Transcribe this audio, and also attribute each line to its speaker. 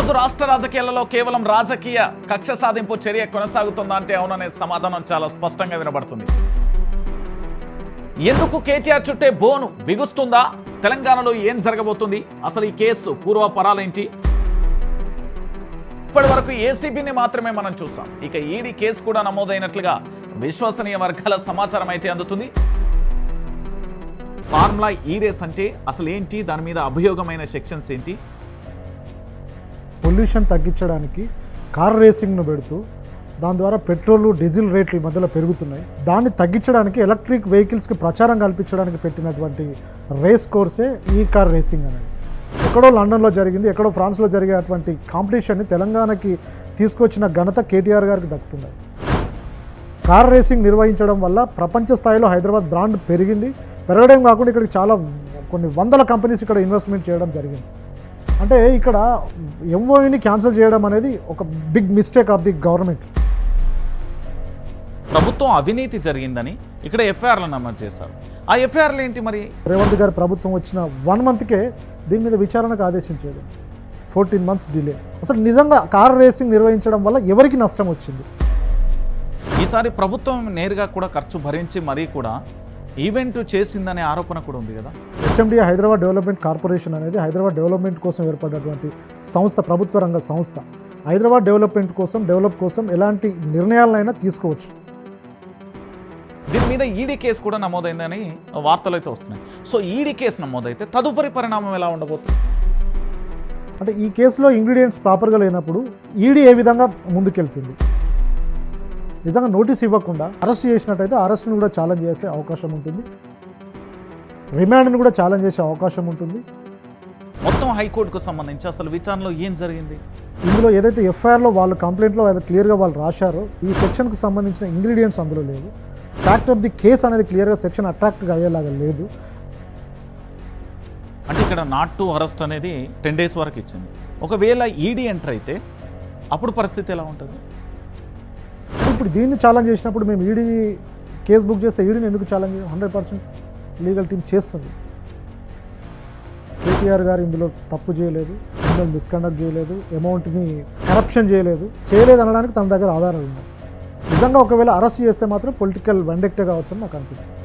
Speaker 1: ఈరోజు రాష్ట్ర రాజకీయాలలో కేవలం రాజకీయ కక్ష సాధింపు చర్య కొనసాగుతుందా అంటే అవుననే సమాధానం చాలా స్పష్టంగా వినబడుతుంది. ఎందుకు కేటీఆర్ చుట్టే బోను బిగుస్తుందా? తెలంగాణలో ఏం జరగబోతుంది? అసలు ఈ కేసు పూర్వపరాలేంటి ఇప్పటి వరకు ఏసీబీని మాత్రమే మనం చూసాం. ఇక ఈడీ కేసు కూడా నమోదైనట్లుగా విశ్వసనీయ వర్గాల సమాచారం అయితే అందుతుంది. ఫార్ములా ఈ రేస్ అంటే అసలు ఏంటి దాని మీద అభియోగమైన సెక్షన్స్ ఏంటి?
Speaker 2: పొల్యూషన్ తగ్గించడానికి కార్ రేసింగ్ను పెడుతూ దాని ద్వారా పెట్రోల్ డీజిల్ రేట్లు ఈ మధ్యలో పెరుగుతున్నాయి. దాన్ని తగ్గించడానికి ఎలక్ట్రిక్ వెహికల్స్కి ప్రచారం కల్పించడానికి పెట్టినటువంటి రేస్ కోర్సే ఈ కార్ రేసింగ్ అనేది. ఎక్కడో లండన్లో జరిగింది ఎక్కడో ఫ్రాన్స్లో జరిగేటువంటి కాంపిటీషన్ని తెలంగాణకి తీసుకొచ్చిన ఘనత కేటీఆర్ గారికి దక్కుతున్నాయి. కార్ రేసింగ్ నిర్వహించడం వల్ల ప్రపంచ స్థాయిలో హైదరాబాద్ బ్రాండ్ పెరిగింది. పెరగడం కాకుండా ఇక్కడికి చాలా కొన్ని వందల కంపెనీస్ ఇక్కడ ఇన్వెస్ట్మెంట్ చేయడం జరిగింది. అంటే ఇక్కడ ఎంఓఈని క్యాన్సిల్ చేయడం అనేది ఒక big mistake of the government.
Speaker 1: ప్రభుత్వం అవినీతి జరిగిందని ఇక్కడ ఎఫ్ఐఆర్లు నమోదు చేశారు. ఆ ఎఫ్ఐఆర్లు ఏంటి మరి?
Speaker 2: రేవంత్ గారి ప్రభుత్వం వచ్చిన వన్ మంత్కే దీని మీద విచారణకు ఆదేశించేది. Fourteen months delay. అసలు నిజంగా కార్ రేసింగ్ నిర్వహించడం వల్ల ఎవరికి నష్టం వచ్చింది?
Speaker 1: ఈసారి ప్రభుత్వం నేరుగా కూడా ఖర్చు భరించి మరీ కూడా ఈవెంట్ చేసిందనే ఆరోపణ కూడా ఉంది కదా?
Speaker 2: హెచ్ఎండిఏ హైదరాబాద్ డెవలప్మెంట్ కార్పొరేషన్ అనేది హైదరాబాద్ డెవలప్మెంట్ కోసం ఏర్పడినటువంటి సంస్థ ప్రభుత్వ రంగ సంస్థ. హైదరాబాద్ డెవలప్మెంట్ కోసం డెవలప్ కోసం ఎలాంటి నిర్ణయాలనైనా తీసుకోవచ్చు.
Speaker 1: దీని మీద ఈడీ కేసు కూడా నమోదైందని వార్తలు అయితే వస్తున్నాయి. సో ఈడీ కేసు నమోదైతే తదుపరి పరిణామం ఎలా ఉండబోతుంది?
Speaker 2: అంటే ఈ కేసులో ఇంగ్రీడియంట్స్ ప్రాపర్గా లేనప్పుడు ఈడీ ఏ విధంగా ముందుకెళ్తుంది? నిజంగా నోటీస్ ఇవ్వకుండా అరెస్ట్ చేసినట్టయితే అరెస్ట్ని కూడా ఛాలెంజ్ చేసే అవకాశం ఉంటుంది. రిమాండ్ని కూడా ఛాలెంజ్ చేసే అవకాశం ఉంటుంది.
Speaker 1: మొత్తం హైకోర్టుకు సంబంధించి అసలు విచారణలో ఏం జరిగింది?
Speaker 2: ఇందులో ఏదైతే ఎఫ్ఐఆర్లో వాళ్ళు కంప్లైంట్లో అది క్లియర్గా వాళ్ళు రాశారో ఈ సెక్షన్కి సంబంధించిన ఇంగ్రీడియంట్స్ అందులో లేవు. ఫ్యాక్ట్ ఆఫ్ ది కేస్ అనేది క్లియర్గా సెక్షన్ అట్రాక్ట్గా అయ్యేలాగా లేదు.
Speaker 1: అంటే ఇక్కడ నాట్ టు అరెస్ట్ అనేది టెన్ డేస్ వరకు ఇచ్చింది. ఒకవేళ ఈడీ ఎంటర్ అయితే అప్పుడు పరిస్థితి ఎలా ఉంటుంది?
Speaker 2: ఇప్పుడు దీన్ని ఛాలెంజ్ చేసినప్పుడు మేము ఈడీ కేసు బుక్ చేస్తే ఈడీని ఎందుకు challenge hundred percent legal team చేస్తుంది. కేటీఆర్ గారు ఇందులో తప్పు చేయలేదు ఇందులో మిస్కండక్ట్ చేయలేదు అమౌంట్ని కరప్షన్ చేయలేదు చేయలేదు అనడానికి తన దగ్గర ఆధారాలు ఉన్నాయి. నిజంగా ఒకవేళ అరెస్ట్ చేస్తే మాత్రం పొలిటికల్ వెండెక్టే కావచ్చని నాకు అనిపిస్తుంది.